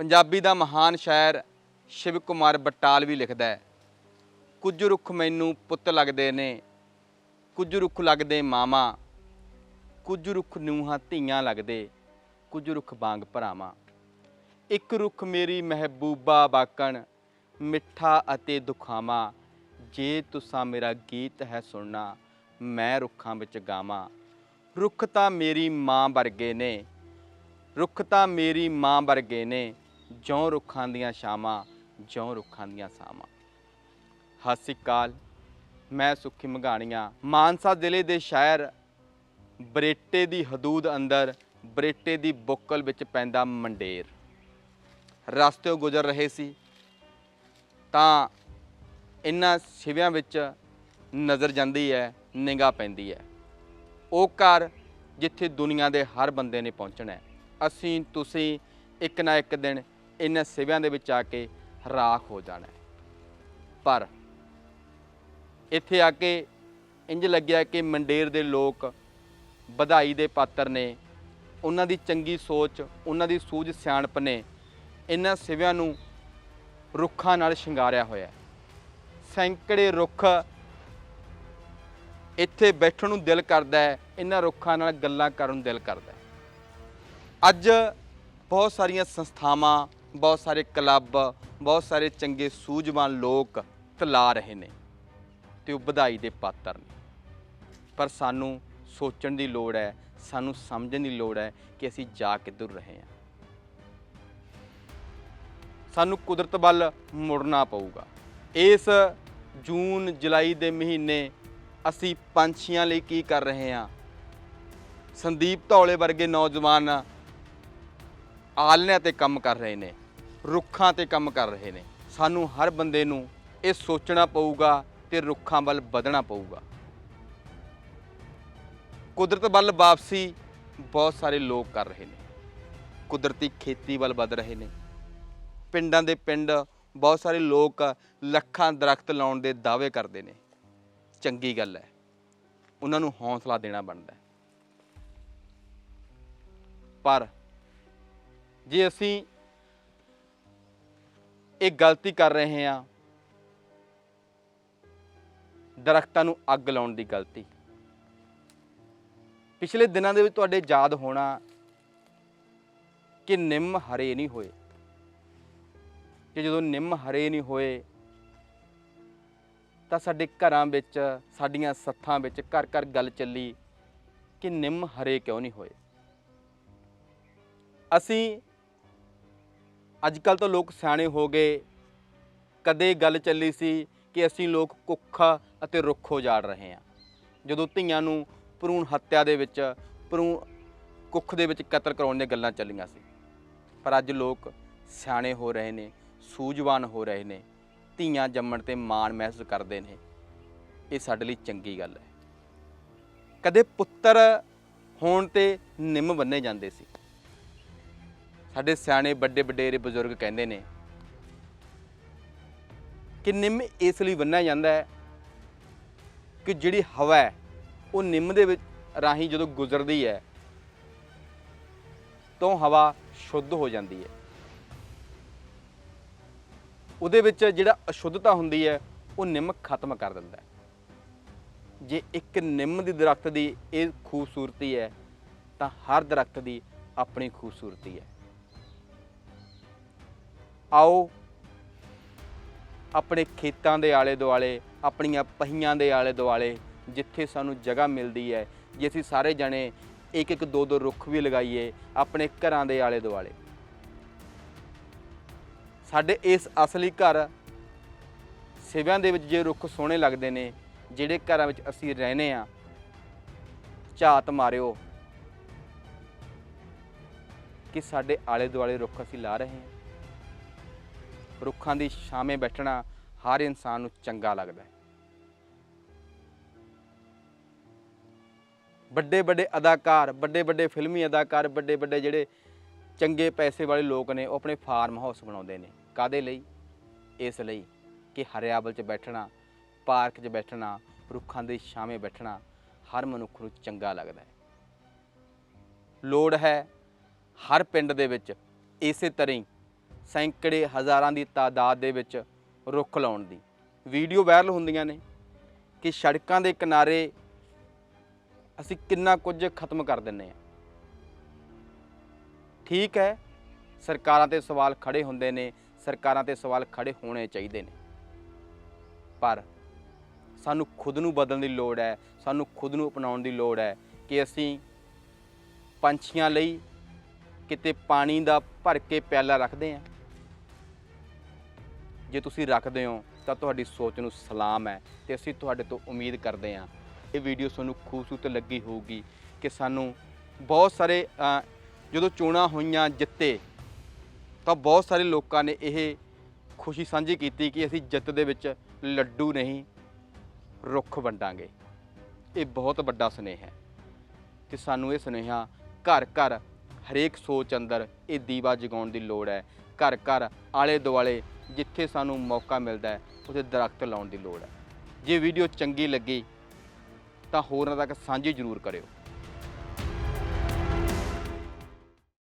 ਪੰਜਾਬੀ ਦਾ ਮਹਾਨ ਸ਼ਾਇਰ ਸ਼ਿਵ ਕੁਮਾਰ ਬਟਾਲ ਵੀ ਲਿਖਦਾ ਹੈ, ਕੁਝ ਰੁੱਖ ਮੈਨੂੰ ਪੁੱਤ ਲੱਗਦੇ ਨੇ, ਕੁਝ ਰੁੱਖ ਲੱਗਦੇ ਮਾਮਾ ਕੁਝ ਰੁੱਖ ਨੂੰਹਾਂ ਧੀਆਂ ਲੱਗਦੇ, ਕੁਝ ਰੁੱਖ ਵਾਂਗ ਭਰਾਵਾਂ। ਇੱਕ ਰੁੱਖ ਮੇਰੀ ਮਹਿਬੂਬਾ ਬਾਕਣ, ਮਿੱਠਾ ਅਤੇ ਦੁਖਾਵਾ, ਜੇ ਤੁਸਾਂ ਮੇਰਾ ਗੀਤ ਹੈ ਸੁਣਨਾ, ਮੈਂ ਰੁੱਖਾਂ ਵਿੱਚ ਗਾਵਾਂ। ਰੁੱਖ ਤਾਂ ਮੇਰੀ ਮਾਂ ਵਰਗੇ ਨੇ, ਰੁੱਖ ਤਾਂ ਮੇਰੀ ਮਾਂ ਵਰਗੇ ਨੇ ਜਿਉਂ ਰੁੱਖਾਂ ਦੀਆਂ ਛਾਵਾਂ, ਜਿਉਂ ਰੁੱਖਾਂ ਦੀਆਂ ਛਾਵਾਂ। ਸਤਿ ਸ਼੍ਰੀ ਅਕਾਲ, ਮੈਂ ਸੁੱਖੀ ਮਘਾਣੀਆਂ। ਮਾਨਸਾ ਜ਼ਿਲ੍ਹੇ ਦੇ ਸ਼ਹਿਰ ਬਰੇਟੇ ਦੀ ਹਦੂਦ ਅੰਦਰ ਬਰੇਟੇ ਦੀ ਬੁੱਕਲ ਵਿੱਚ ਪੈਂਦਾ ਮੰਡੇਰ। ਰਸਤੇੋਂ ਗੁਜ਼ਰ ਰਹੇ ਸੀ, ਤਾਂ ਇਹਨਾਂ ਸਿਵਿਆਂ ਵਿੱਚ ਨਜ਼ਰ ਜਾਂਦੀ ਹੈ, ਨਿਗਾਹ ਪੈਂਦੀ ਹੈ। ਉਹ ਘਰ ਜਿੱਥੇ ਦੁਨੀਆ ਦੇ ਹਰ ਬੰਦੇ ਨੇ ਪਹੁੰਚਣਾ ਹੈ। ਅਸੀਂ, ਤੁਸੀਂ ਇੱਕ ਨਾ ਇੱਕ ਦਿਨ ਇਹਨਾਂ ਸਿਵਿਆਂ ਦੇ ਵਿੱਚ ਆ ਕੇ ਰਾਖ ਹੋ ਜਾਣਾ ਪਰ ਇੱਥੇ ਆ ਕੇ ਇੰਜ ਲੱਗਿਆ ਕਿ ਮੰਡੇਰ ਦੇ ਲੋਕ ਵਧਾਈ ਦੇ ਪਾਤਰ ਨੇ, ਉਹਨਾਂ ਦੀ ਚੰਗੀ ਸੋਚ, ਉਹਨਾਂ ਦੀ ਸੂਝ ਸਿਆਣਪ ਨੇ ਇਹਨਾਂ ਸਿਵਿਆਂ ਨੂੰ ਰੁੱਖਾਂ ਨਾਲ ਸ਼ਿੰਗਾਰਿਆ ਹੋਇਆ ਹੈ। ਸੈਂਕੜੇ ਰੁੱਖ ਇੱਥੇ ਬੈਠਣ ਨੂੰ ਦਿਲ ਕਰਦਾ ਹੈ, ਇਹਨਾਂ ਰੁੱਖਾਂ ਨਾਲ ਗੱਲਾਂ ਕਰਨ ਨੂੰ ਦਿਲ ਕਰਦਾ ਹੈ। ਅੱਜ ਬਹੁਤ ਸਾਰੀਆਂ ਸੰਸਥਾਵਾਂ ਬਹੁਤ ਸਾਰੇ ਕਲੱਬ, ਬਹੁਤ ਸਾਰੇ ਚੰਗੇ ਸੂਝਵਾਨ ਲੋਕ ਤਲਾ ਰਹੇ ਨੇ ਤੇ ਉਹ ਵਧਾਈ ਦੇ ਪਾਤਰ ਨੇ। ਪਰ ਸਾਨੂੰ ਸੋਚਣ ਦੀ ਲੋੜ ਹੈ, ਸਾਨੂੰ ਸਮਝਣ ਦੀ ਲੋੜ ਹੈ ਕਿ ਅਸੀਂ ਜਾ ਕਿੱਧਰ ਰਹੇ ਹਾਂ। ਸਾਨੂੰ ਕੁਦਰਤ ਵੱਲ ਮੁੜਨਾ ਪਊਗਾ। ਇਸ ਜੂਨ, ਜੁਲਾਈ ਦੇ ਮਹੀਨੇ ਅਸੀਂ ਪੰਛੀਆਂ ਲਈ ਕੀ ਕਰ ਰਹੇ ਹਾਂ? ਸੰਦੀਪ ਧੌਲੇ ਵਰਗੇ ਨੌਜਵਾਨ ਆਲਣਿਆਂ ਤੇ ਕੰਮ ਕਰ ਰਹੇ ਨੇ। ਰੁੱਖਾਂ ਤੇ ਕੰਮ ਕਰ ਰਹੇ ਨੇ। ਸਾਨੂੰ ਹਰ ਬੰਦੇ ਨੂੰ ਇਹ ਸੋਚਣਾ ਪਊਗਾ ਤੇ ਰੁੱਖਾਂ ਵੱਲ ਵਧਣਾ ਪਊਗਾ। ਕੁਦਰਤ ਵੱਲ ਵਾਪਸੀ ਬਹੁਤ ਸਾਰੇ ਲੋਕ ਕਰ ਰਹੇ ਨੇ। ਕੁਦਰਤੀ ਖੇਤੀ ਵੱਲ ਵਧ ਰਹੇ ਨੇ। ਪਿੰਡਾਂ ਦੇ ਪਿੰਡ ਬਹੁਤ ਸਾਰੇ ਲੋਕ ਲੱਖਾਂ ਦਰਖਤ ਲਾਉਣ ਦੇ ਦਾਅਵੇ ਕਰਦੇ ਨੇ। ਚੰਗੀ ਗੱਲ ਹੈ। ਉਹਨਾਂ ਨੂੰ ਹੌਸਲਾ ਦੇਣਾ ਬਣਦਾ ਪਰ ਜੇ ਅਸੀਂ ਇਹ ਗਲਤੀ ਕਰ ਰਹੇ ਹਾਂ। ਦਰਖਤਾਂ ਨੂੰ ਅੱਗ ਲਾਉਣ ਦੀ ਗਲਤੀ। ਪਿਛਲੇ ਦਿਨਾਂ ਦੇ ਵਿੱਚ ਤੁਹਾਡੇ ਯਾਦ ਹੋਣਾ ਕਿ ਨਿੰਮ ਹਰੇ ਨਹੀਂ ਹੋਏ। ਕਿ ਜਦੋਂ ਨਿੰਮ ਹਰੇ ਨਹੀਂ ਹੋਏ, ਤਾਂ ਸਾਡੇ ਘਰਾਂ ਵਿੱਚ, ਸਾਡੀਆਂ ਸੱਥਾਂ ਵਿੱਚ ਘਰ ਘਰ ਗੱਲ ਚੱਲੀ ਕਿ ਨਿੰਮ ਹਰੇ ਕਿਉਂ ਨਹੀਂ ਹੋਏ। ਅਸੀਂ ਅੱਜ ਕੱਲ ਤਾਂ ਲੋਕ ਸਿਆਣੇ ਹੋ ਗਏ। ਕਦੇ ਗੱਲ ਚੱਲੀ ਸੀ ਕਿ ਅਸੀਂ ਲੋਕ ਕੁੱਖ ਅਤੇ ਰੁੱਖ ਉਜਾੜ ਰਹੇ ਹਾਂ। ਜਦੋਂ ਧੀਆਂ ਨੂੰ ਭਰੂਣ ਹੱਤਿਆ ਦੇ ਵਿੱਚ, ਭਰੂਣ ਕੁੱਖ ਦੇ ਵਿੱਚ ਕਤਲ ਕਰਾਉਣ ਦੀਆਂ ਗੱਲਾਂ ਚੱਲੀਆਂ ਸੀ। ਪਰ ਅੱਜ ਲੋਕ ਸਿਆਣੇ ਹੋ ਰਹੇ ਨੇ, ਸੂਝਵਾਨ ਹੋ ਰਹੇ ਨੇ, ਧੀਆਂ ਜੰਮਣ ਤੇ ਮਾਣ ਮਹਿਸੂਸ ਕਰਦੇ ਨੇ। ਇਹ ਸਾਡੇ ਲਈ ਚੰਗੀ ਗੱਲ ਹੈ। ਕਦੇ ਪੁੱਤਰ ਹੋਣ ਤੇ ਨਿੰਮ ਬੰਨੇ ਜਾਂਦੇ ਸੀ। ਸਾਡੇ ਸਿਆਣੇ ਵੱਡੇ ਵਡੇਰੇ ਬਜ਼ੁਰਗ ਕਹਿੰਦੇ ਨੇ ਕਿ ਨਿੰਮ ਇਸ ਲਈ ਬੰਨਿਆ ਜਾਂਦਾ ਹੈ ਕਿ ਜਿਹੜੀ ਹਵਾ ਹੈ, ਉਹ ਨਿੰਮ ਦੇ ਵਿੱਚ ਰਾਹੀਂ ਜਦੋਂ ਗੁਜ਼ਰਦੀ ਹੈ, ਤਾਂ ਹਵਾ ਸ਼ੁੱਧ ਹੋ ਜਾਂਦੀ ਹੈ। ਉਹਦੇ ਵਿੱਚ ਜਿਹੜਾ ਅਸ਼ੁੱਧਤਾ ਹੁੰਦੀ ਹੈ, ਉਹ ਨਿੰਮ ਖਤਮ ਕਰ ਦਿੰਦਾ ਹੈ। ਜੇ ਇੱਕ ਨਿੰਮ ਦੀ ਦਰਖਤ ਦੀ ਇਹ ਖੂਬਸੂਰਤੀ ਹੈ, ਤਾਂ ਹਰ ਦਰਖਤ ਦੀ ਆਪਣੀ ਖੂਬਸੂਰਤੀ ਹੈ। ਆਓ ਆਪਣੇ ਖੇਤਾਂ ਦੇ ਆਲੇ ਦੁਆਲੇ, ਆਪਣੀਆਂ ਪਹੀਆਂ ਦੇ ਆਲੇ ਦੁਆਲੇ, ਜਿੱਥੇ ਸਾਨੂੰ ਜਗ੍ਹਾ ਮਿਲਦੀ ਹੈ, ਜੇ ਅਸੀਂ ਸਾਰੇ ਜਣੇ ਇੱਕ ਇੱਕ ਦੋ ਦੋ ਰੁੱਖ ਵੀ ਲਗਾਈਏ ਆਪਣੇ ਘਰਾਂ ਦੇ ਆਲੇ ਦੁਆਲੇ। ਸਾਡੇ ਇਸ ਅਸਲੀ ਘਰ ਸਿਵਿਆਂ ਦੇ ਵਿੱਚ ਜੇ ਰੁੱਖ ਸੋਹਣੇ ਲੱਗਦੇ ਨੇ, ਜਿਹੜੇ ਘਰਾਂ ਵਿੱਚ ਅਸੀਂ ਰਹਿੰਦੇ ਆ ਝਾਤ ਮਾਰਿਓ ਕਿ ਸਾਡੇ ਆਲੇ ਦੁਆਲੇ ਰੁੱਖ ਅਸੀਂ ਲਾ ਰਹੇ ਹਾਂ। ਰੁੱਖਾਂ ਦੀ ਛਾਵੇਂ ਬੈਠਣਾ ਹਰ ਇਨਸਾਨ ਨੂੰ ਚੰਗਾ ਲੱਗਦਾ ਹੈ। ਵੱਡੇ ਵੱਡੇ ਅਦਾਕਾਰ, ਵੱਡੇ ਵੱਡੇ ਫਿਲਮੀ ਅਦਾਕਾਰ, ਵੱਡੇ ਵੱਡੇ ਜਿਹੜੇ ਚੰਗੇ ਪੈਸੇ ਵਾਲੇ ਲੋਕ ਨੇ, ਉਹ ਆਪਣੇ ਫਾਰਮ ਹਾਊਸ ਬਣਾਉਂਦੇ ਨੇ। ਕਾਦੇ ਲਈ? ਇਸ ਲਈ ਕਿ ਹਰਿਆਵਲ 'ਚ ਬੈਠਣਾ, ਪਾਰਕ 'ਚ ਬੈਠਣਾ, ਰੁੱਖਾਂ ਦੀ ਛਾਵੇਂ ਬੈਠਣਾ ਹਰ ਮਨੁੱਖ ਨੂੰ ਚੰਗਾ ਲੱਗਦਾ ਹੈ। ਲੋੜ ਹੈ ਹਰ ਪਿੰਡ ਦੇ ਵਿੱਚ ਇਸੇ ਤਰ੍ਹਾਂ ਹੀ ਸੈਂਕੜੇ ਹਜ਼ਾਰਾਂ ਦੀ ਤਾਦਾਦ ਦੇ ਵਿੱਚ ਰੁੱਖ ਲਾਉਣ ਦੀ। ਵੀਡੀਓ ਵਾਇਰਲ ਹੁੰਦੀਆਂ ਨੇ ਕਿ ਸੜਕਾਂ ਦੇ ਕਿਨਾਰੇ ਅਸੀਂ ਕਿੰਨਾ ਕੁਝ ਖਤਮ ਕਰ ਦਿੰਨੇ ਆ ਠੀਕ ਹੈ, ਸਰਕਾਰਾਂ ਤੇ ਸਵਾਲ ਖੜੇ ਹੁੰਦੇ ਨੇ, ਸਰਕਾਰਾਂ ਤੇ ਸਵਾਲ ਖੜੇ ਹੋਣੇ ਚਾਹੀਦੇ ਨੇ। ਪਰ ਸਾਨੂੰ ਖੁਦ ਨੂੰ ਬਦਲਣ ਦੀ ਲੋੜ ਹੈ, ਸਾਨੂੰ ਖੁਦ ਨੂੰ ਅਪਣਾਉਣ ਦੀ ਲੋੜ ਹੈ ਕਿ ਅਸੀਂ ਪੰਛੀਆਂ ਲਈ ਕਿਤੇ ਪਾਣੀ ਦਾ ਭਰ ਕੇ ਪਿਆਲਾ ਰੱਖਦੇ ਹਾਂ। ਜੇ ਤੁਸੀਂ ਰੱਖਦੇ ਹੋ, ਤਾਂ ਤੁਹਾਡੀ ਸੋਚ ਨੂੰ ਸਲਾਮ ਹੈ ਤੇ ਅਸੀਂ ਤੁਹਾਡੇ ਤੋਂ ਉਮੀਦ ਕਰਦੇ ਹਾਂ। ਇਹ ਵੀਡੀਓ ਤੁਹਾਨੂੰ ਖੂਬਸੂਰਤ ਲੱਗੀ ਹੋਊਗੀ ਕਿ ਸਾਨੂੰ ਬਹੁਤ ਸਾਰੇ ਜਦੋਂ ਚੋਣਾਂ ਹੋਈਆਂ ਜਿੱਤੇ, ਤਾਂ ਬਹੁਤ ਸਾਰੇ ਲੋਕਾਂ ਨੇ ਇਹ ਖੁਸ਼ੀ ਸਾਂਝੀ ਕੀਤੀ ਕਿ ਅਸੀਂ ਜਿੱਤ ਦੇ ਵਿੱਚ ਲੱਡੂ ਨਹੀਂ, ਰੁੱਖ ਵੰਡਾਂਗੇ। ਇਹ ਬਹੁਤ ਵੱਡਾ ਸੁਨੇਹਾ ਹੈ ਤੇ ਸਾਨੂੰ ਇਹ ਸੁਨੇਹਾ ਘਰ ਘਰ ਹਰੇਕ ਸੋਚ ਅੰਦਰ ਇਹ ਦੀਵਾ ਜਗਾਉਣ ਦੀ ਲੋੜ ਹੈ। ਘਰ ਘਰ ਆਲੇ ਦੁਆਲੇ ਜਿੱਥੇ ਸਾਨੂੰ ਮੌਕਾ ਮਿਲਦਾ ਹੈ, ਉੱਥੇ ਦਰਖਤ ਲਾਉਣ ਦੀ ਲੋੜ ਹੈ। ਜੇ ਵੀਡੀਓ ਚੰਗੀ ਲੱਗੀ, ਤਾਂ ਹੋਰਾਂ ਤੱਕ ਸਾਂਝੀ ਜ਼ਰੂਰ ਕਰਿਓ।